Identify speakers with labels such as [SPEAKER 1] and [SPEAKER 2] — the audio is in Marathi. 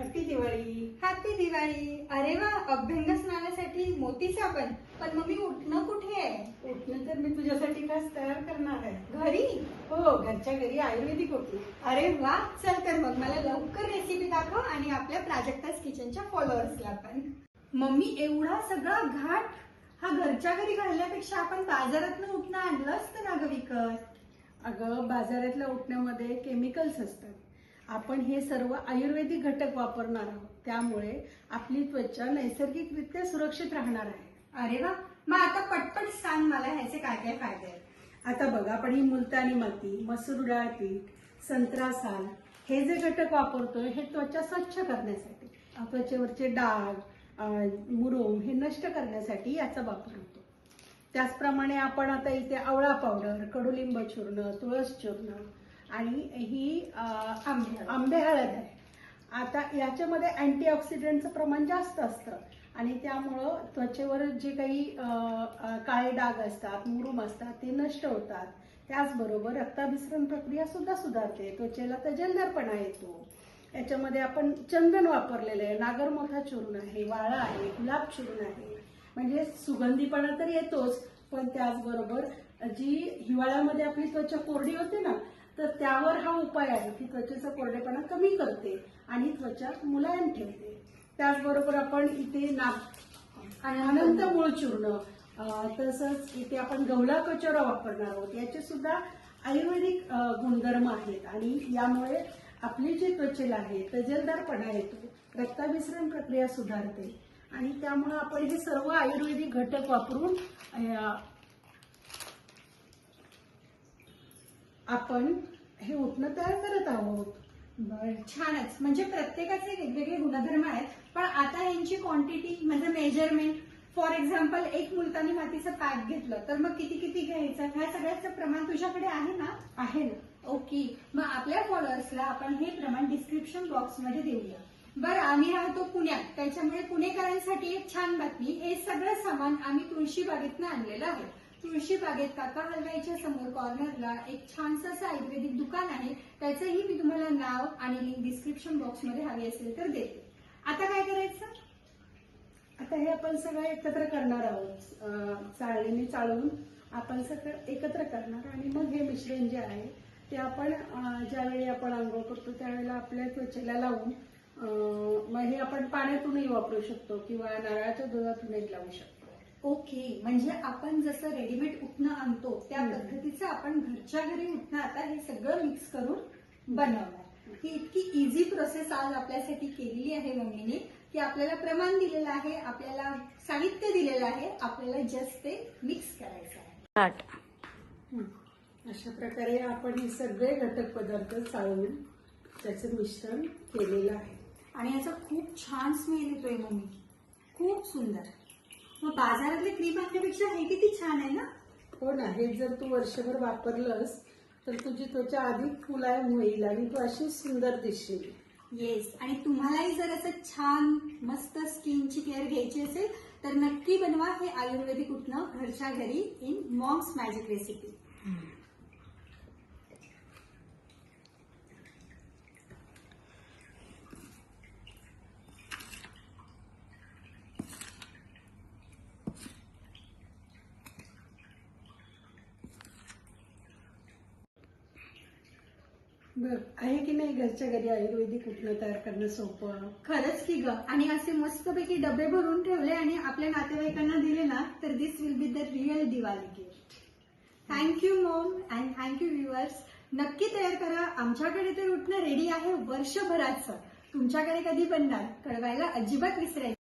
[SPEAKER 1] Happy Diwali
[SPEAKER 2] happy Diwali. अरे वा अभ्यंग स्नानासाठी मोती साबण पण मम्मी उठणं कुठे आहे?
[SPEAKER 1] उठणं तर मी तुझ्यासाठी खास तयार करणार आहे.
[SPEAKER 2] घरी?
[SPEAKER 1] हो घरच्या घरी आयुर्वेदिक होती.
[SPEAKER 2] अरे वा चल तर मग मला लवकर रेसिपी दाखव आणि आपल्या प्राजक्तास किचनच्या फॉलोअर्सला पण. मम्मी एवढा सगळा घाट हा घरच्या घरी घालण्यापेक्षा आपण बाजारातनं उठणं आणलं असतं ना ग विकत.
[SPEAKER 1] अगं बाजारातल्या उठण्यामध्ये केमिकल्स असतात. आपण हे सर्व आयुर्वेदिक घटक वापरणार आहोत. त्यामुळे आपली त्वचा नैसर्गिकरित्या सुरक्षित राहणार आहे.
[SPEAKER 2] अरे वा. मग आता पटपट सांग मला ह्याचे काय काय फायदे आहेत.
[SPEAKER 1] आता बघा आपण ही मुलतानी माती मसूर डाळ पीठ संत्रा साल हे जे घटक वापरतोय हे त्वचा स्वच्छ करण्यासाठी त्वचेवरचे डाग मुरूम हे नष्ट करण्यासाठी याचा वापर होतो. त्याचप्रमाणे आपण आता इथे आवळा पावडर कडुलिंब चूर्ण तुळस चूर्ण आणि ही
[SPEAKER 2] आंबे
[SPEAKER 1] आंबे हळद आहे. आता याच्यामध्ये अँटीऑक्सिडंटचं प्रमाण जास्त असतं. आणि त्यामुळं त्वचेवर जे काही काळे डाग असतात मुरूम असतात ते नष्ट होतात. त्याचबरोबर रक्ताभिसरण प्रक्रिया सुद्धा सुधारते. त्वचेला तजेलदारपणा येतो. याच्यामध्ये आपण चंदन वापरलेलं आहे. नागरमोथा चूर्ण आहे वाळा आहे गुलाब चूर्ण आहे. म्हणजे सुगंधीपणा तर येतोच पण त्याचबरोबर जी हिवाळ्यामध्ये आपली त्वचा कोरडी होते ना तर त्यावर हा उपाय आहे की त्वचेचा कोरडेपणा कमी करते आणि त्वचा मुलायम ठेवते. त्याचबरोबर आपण इथे नाग आणि अनंत मूळ चूर्ण तसंच इथे आपण गवला कचोरा वापरणार आहोत. याचे सुद्धा आयुर्वेदिक गुणधर्म आहेत आणि यामुळे आपली जी त्वचेला आहे तजलदारपणा येतो रक्ताभिसरण प्रक्रिया सुधारते आणि त्यामुळे आपण हे सर्व आयुर्वेदिक घटक वापरून आपण हे उठणं तयार करत आहोत.
[SPEAKER 2] बर छानच. म्हणजे प्रत्येकाचे वेगवेगळे गुणधर्म आहेत. पण आता यांची क्वांटिटी म्हणजे मेजरमेंट फॉर एक्झाम्पल एक मुलतानी मातीचं पॅक घेतलं तर मग किती किती घ्यायचं? ह्या सगळ्याचं प्रमाण तुझ्याकडे आहे ना?
[SPEAKER 1] आहे ना.
[SPEAKER 2] ओके. मग आपल्या फॉलोअर्सला आपण हे प्रमाण डिस्क्रिप्शन बॉक्समध्ये देऊया. बरं आम्ही राहतो पुण्यात. त्याच्यामुळे पुणेकरांसाठी एक छान बातमी हे सगळं सामान आम्ही तुळशी बागेतनं आणलेलं आहे. तुळशी बागेत काका हलवाईच्या समोर कॉर्नरला एक छानसं असं आयुर्वेदिक दुकान आहे. त्याचंही मी तुम्हाला नाव आणि लिंक डिस्क्रिप्शन बॉक्समध्ये हवी असेल तर देते. आता काय करायचं?
[SPEAKER 1] आता हे आपण सगळं एकत्र करणार आहोत. चाळणीने चाळून आपण सगळं एकत्र करणार आणि मग हे मिश्रण जे आहे ते आपण ज्यावेळी आपण आंघोळ करतो त्यावेळेला आपल्या त्वचेला लावून मग हे आपण पाण्यातूनही वापरू शकतो किंवा नारळाच्या दुधातूनही लावू शकतो.
[SPEAKER 2] ओके म्हणजे आपण जसं रेडीमेड उठणं आणतो त्या. पद्धतीचं आपण घरच्या घरी उठणं आता हे सगळं मिक्स करून बनवणार. ही इतकी इझी प्रोसेस आज आपल्यासाठी केलेली आहे मम्मीने की आपल्याला प्रमाण दिलेलं आहे आपल्याला साहित्य दिलेलं आहे आपल्याला जस्ट ते मिक्स करायचं आहे.
[SPEAKER 1] अशा प्रकारे आपण हे सगळे घटक पदार्थ चाळून त्याचं मिश्रण केलेलं आहे.
[SPEAKER 2] आणि याचा खूप छान स्मेल येतोय मम्मी. खूप सुंदर. मग बाजारातले क्रीम आणण्यापेक्षा हे किती छान आहे ना?
[SPEAKER 1] हो ना हे जर तू वर्षभर वापरलंस तर तुझी त्वचा अधिक मुलायम होईल आणि तू अशी सुंदर दिसशील.
[SPEAKER 2] येस आणि तुम्हालाही जर असं छान मस्त स्किनची केअर घ्यायची असेल तर नक्की बनवा हे आयुर्वेदिक उठणं घरच्या घरी इन मॉम्स मॅजिक रेसिपी
[SPEAKER 1] बर. आहे की नाही घरच्या घरी आयुर्वेदिक उठणं तयार करणं सोपं?
[SPEAKER 2] खरंच की ग. आणि असे मस्तपैकी डबे भरून ठेवले आणि आपल्या नातेवाईकांना दिले ना तर this will be the real Diwali gift thank you mom and thank you viewers नक्की तयार करा. आमच्याकडे तर उठणं रेडी आहे वर्षभराचं. तुमच्याकडे कधी बनणार? कळवायला अजिबात विसरायचं.